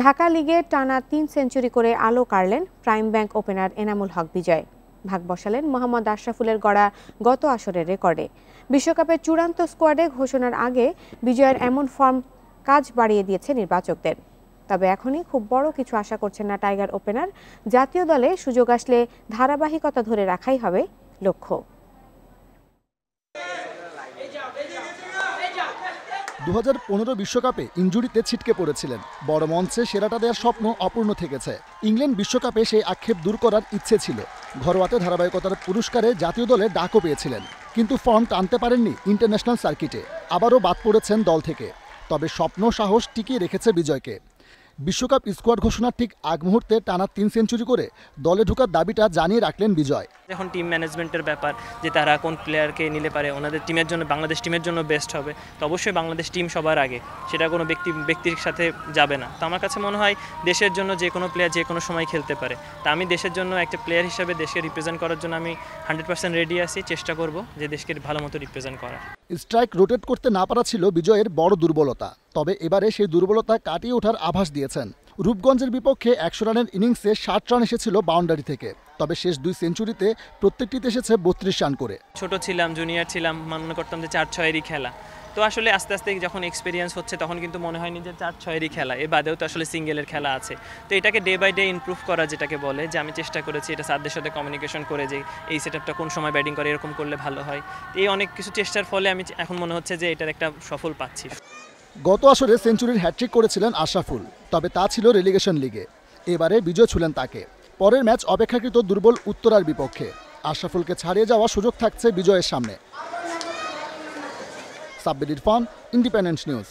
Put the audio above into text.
ঢাকা লিগে টানা তিন সেঞ্চুরি করে আলো কাড়লেন prime bank opener Enamul Haque Bijoy. ভাগ বসালেন মোহাম্মদ আশরাফুলের গড়া গত আসরের রেকর্ডে। বিশ্বকাপের চূড়ান্ত স্কোয়াডে ঘোষণার আগে বিজয়ের এমন ফর্ম কাজ বাড়িয়ে দিয়েছে নির্বাচকদের। তবে এখনই খুব বড় কিছু আশা করছেন না টাইগার ওপেনার। জাতীয় দলে সুযোগ আসলে ধারাবাহিকতা ধরে রাখাই হবে লক্ষ্য। দু বিশ্বকাপে ইঞ্জুরিতে ছিটকে পড়েছিলেন। বড় মঞ্চে সেরাটা দেওয়ার স্বপ্ন অপূর্ণ থেকেছে। ইংল্যান্ড বিশ্বকাপে সেই আক্ষেপ দূর করার ইচ্ছে ছিল। ঘরোয়াতে ধারাবাহিকতার পুরস্কারে জাতীয় দলে ডাকও পেয়েছিলেন। কিন্তু ফর্ম টানতে পারেননি ইন্টারন্যাশনাল সার্কিটে। আবারও বাদ পড়েছেন দল থেকে। তবে স্বপ্ন সাহস টিকিয়ে রেখেছে বিজয়কে। বিশ্বকাপ স্কোয়াড ঘোষণার ঠিক আগ মুহূর্তে টানা তিন সেঞ্চুরি করে দলে ঢোকার দাবিটা জানিয়ে রাখলেন বিজয়। এখন টিম ম্যানেজমেন্টের ব্যাপার যে তারা কোন প্লেয়ারকে নিলে পারে ওনাদের টিমের জন্য বাংলাদেশ টিমের জন্য বেস্ট হবে। তো অবশ্যই বাংলাদেশ টিম সবার আগে সেটা কোনো ব্যক্তি ব্যক্তির সাথে যাবে না। তো আমার কাছে মনে হয় দেশের জন্য যে কোনো প্লেয়ার যে কোনো সময় খেলতে পারে। তা আমি দেশের জন্য একটা প্লেয়ার হিসাবে দেশকে রিপ্রেজেন্ট করার জন্য আমি হান্ড্রেড পার্সেন্ট রেডি আছি চেষ্টা করব যে দেশকে ভালো মতো রিপ্রেজেন্ট করার। স্ট্রাইক রোটেট করতে না পারা ছিল বিজয়ের বড় দুর্বলতা। তবে এবারে সেই দুর্বলতা কাটিয়ে ওঠার আভাস দিয়েছেন। রূপগঞ্জের বিপক্ষে একশো রানের ইনিংসে ষাট রান এসেছিল বাউন্ডারি থেকে। তবে শেষ দুই সেঞ্চুরিতে প্রত্যেকটিতে এসেছে বত্রিশ রান করে। ছোট ছিলাম, জুনিয়র ছিলাম, মনে করতাম যে চার ছয়েরই খেলা। তো আসলে আস্তে আস্তে যখন এক্সপিরিয়েন্স হচ্ছে, তখন কিন্তু মনে হয়নি যে চার ছয়েরই খেলা। এ বাদেও তো আসলে সিঙ্গেলের খেলা আছে। তো এটাকে ডে বাই ডে ইমপ্রুভ করা যেটাকে বলে, যে আমি চেষ্টা করেছি এটা সারদের সাথে কমিউনিকেশন করে যে এই সেট কোন সময় ব্যাটিং করে, এরকম করলে ভালো হয়। এই অনেক কিছু চেষ্টার ফলে আমি এখন মনে হচ্ছে যে এটার একটা সফল পাচ্ছি। গত আসরে সেঞ্চুরির হ্যাট্রিক করেছিলেন আশরাফুল, তবে তা ছিল রেলিগেশন লিগে এবারে বিজয় ছুলেন তাকে। পরের ম্যাচ অপেক্ষাকৃত দুর্বল উত্তরার বিপক্ষে। আশরাফুলকে ছাড়িয়ে যাওয়ার সুযোগ থাকছে বিজয়ের সামনে। Sabbir Irfan independence news